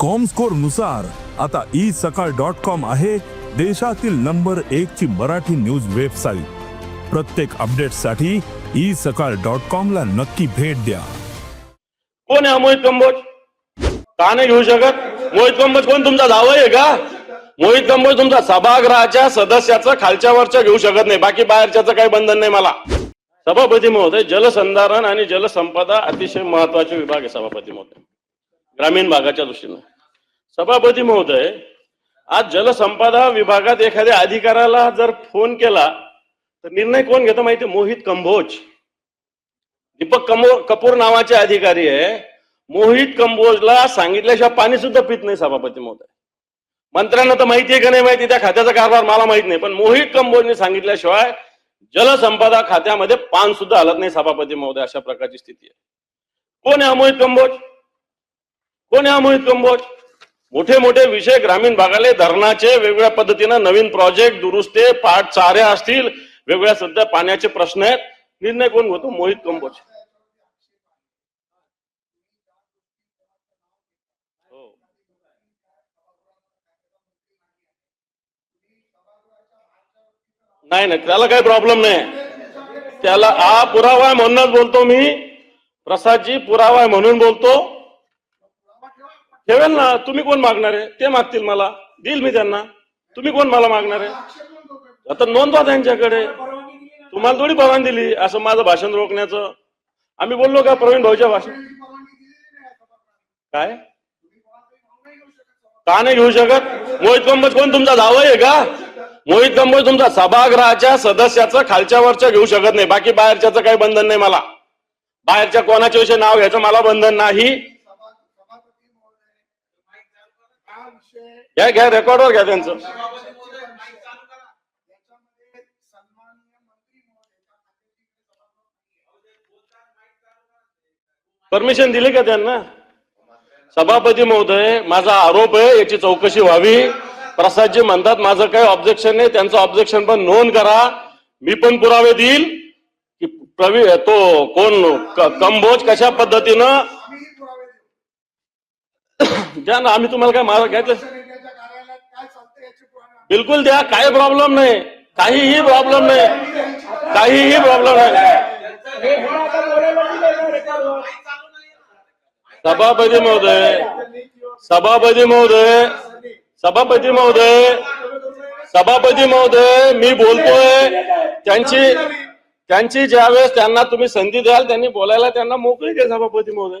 कॉमस्कोरनुसार आता ई सकाळ dot com आहे देशातील नंबर एक ची मराठी न्यूज वेबसाईट प्रत्येक अपडेटसाठी ई सकाळ डॉट कॉम ला नक्की भेट द्या. कोण आहे मोहित कंबोज का नाही घेऊ शकत? मोहित कंबोज कोण? तुमचा जावई आहे का? मोहित कंबोज तुमचा सभागृहाच्या सदस्याचं खालच्या वरच्या घेऊ शकत नाही. बाकी बाहेरच्याचं काही बंधन नाही मला. सभापती महोदय जलसंधारण आणि जलसंपदा अतिशय महत्त्वाचे विभाग आहे सभापती महोदय. ग्रामीण भागाच्या दृष्टीनं. सभापती महोदय आज जलसंपदा विभागात एखाद्या अधिकाऱ्याला जर फोन केला तर निर्णय कोण घेतो माहिती मोहित कंबोज. दीपक कमो कपूर नावाचे अधिकारी आहे. मोहित कंबोजला सांगितल्याशिवाय पाणी सुद्धा पित नाही सभापती महोदय. मंत्र्यांना तर माहिती आहे का नाही माहिती? त्या खात्याचा कारभार मला माहीत नाही. पण मोहित कंबोजने सांगितल्याशिवाय जलसंपदा खात्यामध्ये पान सुद्धा हलत नाही सभापती महोदय अशा प्रकारची स्थिती आहे. कोण आहे मोहित कंबोज? कोण आहे मोहित कंबोज मोठे मोठे विषय ग्रामीण भागाले धरणाचे वेगवेगळ्या पद्धतीनं नवीन प्रोजेक्ट दुरुस्ते पाठ चाऱ्या असतील. वेगवेगळ्या सध्या पाण्याचे प्रश्न आहेत. निर्णय कोण होतो मोहित कंबोज हो. नाही नाही. त्याला काही प्रॉब्लेम नाही. त्याला हा पुरावा म्हणूनच बोलतो मी. प्रसादजी पुरावा म्हणून बोलतो. ठेवेल ना तुम्ही कोण मागणार आहे? ते मागतील मला. देईल मी त्यांना. तुम्ही कोण मला मागणार आहे? आता नोंदवा त्यांच्याकडे. तुम्हाला थोडी परवानगी दिली. असं माझं भाषण रोखण्याचं. आम्ही बोललो का प्रवीण भाऊच्या भाषण? काय? का नाही घेऊ शकत? मोहित कंबोज कोण तुमचा जावं आहे का? मोहित कंबोज तुमचा सभागृहाच्या सदस्याचं खालच्या वरच्या घेऊ शकत नाही. बाकी बाहेरच्याचं काही बंधन नाही मला. बाहेरच्या कोणाच्या विषयी नाव घ्यायचं मला बंधन नाही. घ्या घ्या रेकॉर्डवर घ्या त्यांचं. परमिशन दिली का त्यांना? सभापती महोदय माझा आरोप आहे याची चौकशी व्हावी. प्रसादजी म्हणतात माझं काही ऑब्जेक्शन नाही त्यांचं ऑब्जेक्शन पण नोंद करा. मी पण पुरावे देईल. की प्रवी तो कोण? कंबोज कशा पद्धतीनं? द्या ना आम्ही तुम्हाला काय मार घ्यायचं बिलकुल द्या काही प्रॉब्लेम नाही. काहीही प्रॉब्लेम नाही. काहीही प्रॉब्लेम नाही. सभापती महोदय सभापती महोदय सभापती महोदय सभापती महोदय मी बोलतोय त्यांची त्यांची ज्यावेळेस त्यांना तुम्ही संधी द्याल त्यांनी बोलायला त्यांना मोकळी द्या सभापती महोदय.